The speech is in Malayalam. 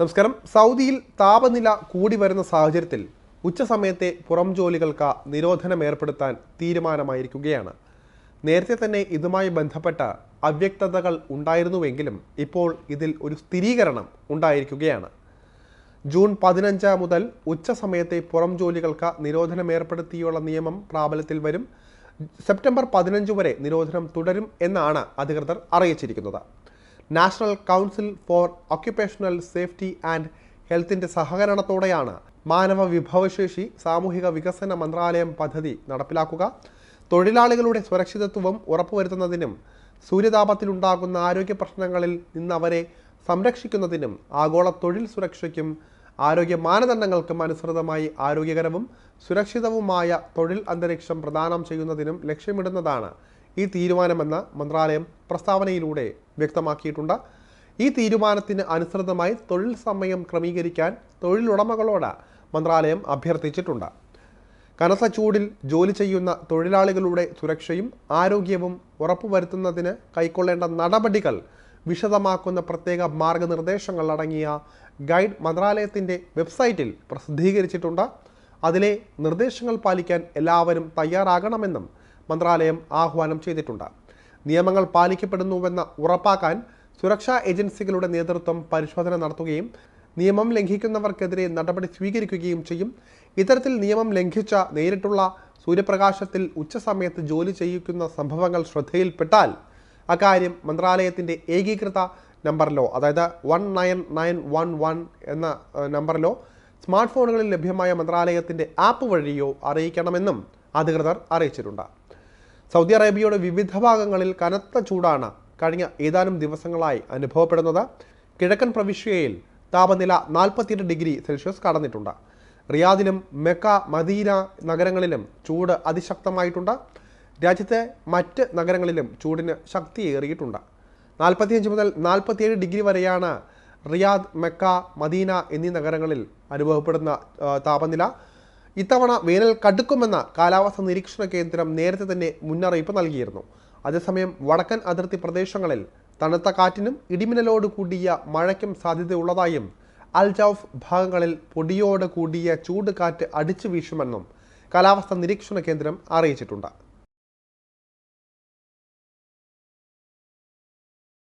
നമസ്കാരം. സൗദിയിൽ താപനില കൂടി വരുന്ന സാഹചര്യത്തിൽ ഉച്ചസമയത്തെ പുറം ജോലികൾക്ക് നിരോധനം ഏർപ്പെടുത്താൻ തീരുമാനമായിരിക്കുകയാണ്. നേരത്തെ തന്നെ ഇതുമായി ബന്ധപ്പെട്ട അവ്യക്തതകൾ ഉണ്ടായിരുന്നുവെങ്കിലും ഇപ്പോൾ ഇതിൽ ഒരു സ്ഥിരീകരണം ഉണ്ടായിരിക്കുകയാണ്. ജൂൺ പതിനഞ്ച് മുതൽ ഉച്ചസമയത്തെ പുറം ജോലികൾക്ക് നിരോധനം ഏർപ്പെടുത്തിയുള്ള നിയമം പ്രാബല്യത്തിൽ വരും. സെപ്റ്റംബർ പതിനഞ്ച് വരെ നിരോധനം തുടരും എന്നാണ് അധികൃതർ അറിയിച്ചിരിക്കുന്നത്. National council for occupational safety and ഹെൽത്തിന്റെ സഹകരണത്തോടെയാണ് മാനവ വിഭവശേഷി സാമൂഹിക വികസന മന്ത്രാലയം പദ്ധതി നടപ്പിലാക്കുക. തൊഴിലാളികളുടെ സുരക്ഷിതത്വം ഉറപ്പുവരുത്തുന്നതിനും സൂര്യതാപത്തിലുണ്ടാകുന്ന ആരോഗ്യ പ്രശ്നങ്ങളിൽ നിന്ന് അവരെ സംരക്ഷിക്കുന്നതിനും ആഗോള തൊഴിൽ സുരക്ഷയ്ക്കും ആരോഗ്യ മാനദണ്ഡങ്ങൾക്കും അനുസൃതമായി ആരോഗ്യകരവും സുരക്ഷിതവുമായ തൊഴിൽ അന്തരീക്ഷം പ്രദാനം ചെയ്യുന്നതിനും ലക്ഷ്യമിടുന്നതാണ് ഈ തീരുമാനമെന്ന് മന്ത്രാലയം പ്രസ്താവനയിലൂടെ വ്യക്തമാക്കിയിട്ടുണ്ട്. ഈ തീരുമാനത്തിന് അനുസൃതമായി തൊഴിൽ സമയം ക്രമീകരിക്കാൻ തൊഴിലുടമകളോട് മന്ത്രാലയം അഭ്യർത്ഥിച്ചിട്ടുണ്ട്. കനത്ത ചൂടിൽ ജോലി ചെയ്യുന്ന തൊഴിലാളികളുടെ സുരക്ഷയും ആരോഗ്യവും ഉറപ്പുവരുത്തുന്നതിന് കൈക്കൊള്ളേണ്ട നടപടികൾ വിശദമാക്കുന്ന പ്രത്യേക മാർഗനിർദ്ദേശങ്ങൾ അടങ്ങിയ ഗൈഡ് മന്ത്രാലയത്തിന്റെ വെബ്സൈറ്റിൽ പ്രസിദ്ധീകരിച്ചിട്ടുണ്ട്. അതിലെ നിർദ്ദേശങ്ങൾ പാലിക്കാൻ എല്ലാവരും തയ്യാറാകണമെന്നും മന്ത്രാലയം ആഹ്വാനം ചെയ്തിട്ടുണ്ട്. നിയമങ്ങൾ പാലിക്കപ്പെടുന്നുവെന്ന് ഉറപ്പാക്കാൻ സുരക്ഷാ ഏജൻസികളുടെ നേതൃത്വം പരിശോധന നടത്തുകയും നിയമം ലംഘിക്കുന്നവർക്കെതിരെ നടപടി സ്വീകരിക്കുകയും ചെയ്യും. ഇത്തരത്തിൽ നിയമം ലംഘിച്ച നേരിട്ടുള്ള സൂര്യപ്രകാശത്തിൽ ഉച്ചസമയത്ത് ജോലി ചെയ്യിക്കുന്ന സംഭവങ്ങൾ ശ്രദ്ധയിൽപ്പെട്ടാൽ അക്കാര്യം മന്ത്രാലയത്തിന്റെ ഏകീകൃത നമ്പറിലോ അതായത് one nine nine one one എന്ന നമ്പറിലോ സ്മാർട്ട് ഫോണുകളിൽ ലഭ്യമായ മന്ത്രാലയത്തിന്റെ ആപ്പ് വഴിയോ അറിയിക്കണമെന്നും അധികൃതർ അറിയിച്ചിട്ടുണ്ട്. സൗദി അറേബ്യയുടെ വിവിധ ഭാഗങ്ങളിൽ കനത്ത ചൂടാണ് കഴിഞ്ഞ ഏതാനും ദിവസങ്ങളായി അനുഭവപ്പെടുന്നത്. കിഴക്കൻ പ്രവിശ്യയിൽ താപനില നാൽപ്പത്തിയെട്ട് ഡിഗ്രി സെൽഷ്യസ് കടന്നിട്ടുണ്ട്. റിയാദിലും മെക്ക മദീന നഗരങ്ങളിലും ചൂട് അതിശക്തമായിട്ടുണ്ട്. രാജ്യത്തെ മറ്റ് നഗരങ്ങളിലും ചൂടിന് ശക്തിയേറിയിട്ടുണ്ട് നാൽപ്പത്തിയഞ്ച് മുതൽ നാൽപ്പത്തിയേഴ് ഡിഗ്രി വരെയാണ് റിയാദ് മെക്ക മദീന എന്നീ നഗരങ്ങളിൽ അനുഭവപ്പെടുന്ന താപനില. ഇത്തവണ വേനൽ കടുക്കുമെന്ന കാലാവസ്ഥാ നിരീക്ഷണ കേന്ദ്രം നേരത്തെ തന്നെ മുന്നറിയിപ്പ് നൽകിയിരുന്നു. അതേസമയം വടക്കൻ അതിർത്തി പ്രദേശങ്ങളിൽ തണുത്ത കാറ്റിനും ഇടിമിന്നലോട് കൂടിയ മഴയ്ക്കും സാധ്യതയുള്ളതായും അൽജൌഫ് ഭാഗങ്ങളിൽ പൊടിയോട് കൂടിയ ചൂട് കാറ്റ് അടിച്ചു വീശുമെന്നും കാലാവസ്ഥാ നിരീക്ഷണ കേന്ദ്രം അറിയിച്ചിട്ടുണ്ട്.